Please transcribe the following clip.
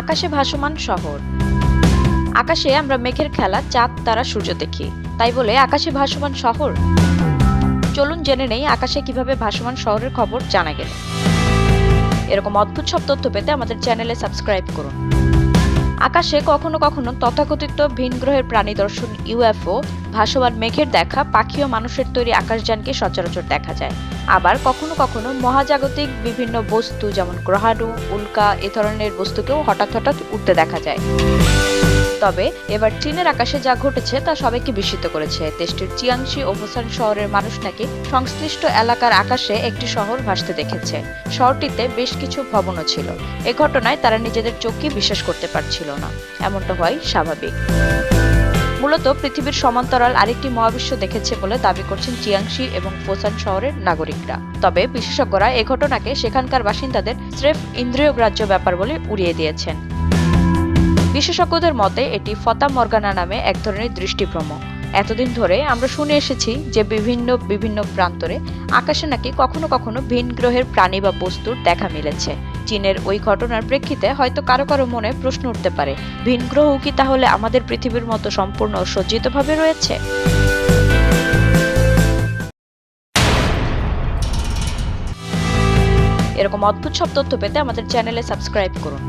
আকাশে ভাসমান শহর। আকাশে আমরা মেঘের খেলা, চাঁদ, তারা, সূর্য দেখি। তাই বলে আকাশে ভাসমান শহর? চলুন জেনে নেই আকাশে কীভাবে ভাসমান শহরের খবর জানা গেল। এরকম অদ্ভুত সব তথ্য পেতে আমাদের চ্যানেলে সাবস্ক্রাইব করুন। আকাশে কখনো কখনো তথাকথিত ভিন গ্রহের প্রাণী দর্শন, ইউএফও ভাসমান মেঘের দেখা পাখি ও মানুষের তৈরি আকাশযানকে সচরাচর দেখা যায়। আবার কখনো কখনো মহাজাগতিক বিভিন্ন বস্তু যেমন গ্রহাণু, উল্কা এ ধরনের বস্তুকেও হঠাৎ হঠাৎ উঠতে দেখা যায়। তবে এবার চীনের আকাশে যা ঘটেছে তা সবাইকে বিস্মিত করেছে। দেশটির চিয়াংশি ও হোসান শহরের মানুষ নাকি সংশ্লিষ্ট এলাকার আকাশে একটি শহর ভাসতে দেখেছে। শহরটিতে বেশ কিছু ভবনও ছিল। এ ঘটনায় তারা নিজেদের চোখকে বিশ্বাস করতে পারছিল না। এমনটা হয় স্বাভাবিক। মূলত পৃথিবীর সমান্তরাল আরেকটি মহাবিশ্ব দেখেছে বলে দাবি করছেন চিয়াংশি এবং ফোসান শহরের নাগরিকরা। তবে বিশেষজ্ঞরা এ ঘটনাকে সেখানকার বাসিন্দাদের স্রেফ ইন্দ্রিয়গ্রাহ্য ব্যাপার বলে উড়িয়ে দিয়েছেন। বিশেষজ্ঞদের মতে, এটি ফতা মর্গানা নামে এক ধরনের দৃষ্টিভ্রম। এতদিন ধরে আমরা শুনে এসেছি যে বিভিন্ন বিভিন্ন প্রান্তরে আকাশে নাকি কখনো কখনো ভিন গ্রহের প্রাণী বা বস্তুর দেখা মিলেছে। চীনের ওই ঘটনার প্রেক্ষিতে হয়তো কারও কারও মনে প্রশ্ন উঠতে পারে। ভিন গ্রহ কি তাহলে আমাদের পৃথিবীর মতো সম্পূর্ণ সজ্জিতভাবে রয়েছে? এরকম অদ্ভুত সব তথ্য পেতে আমাদের চ্যানেলে সাবস্ক্রাইব করুন।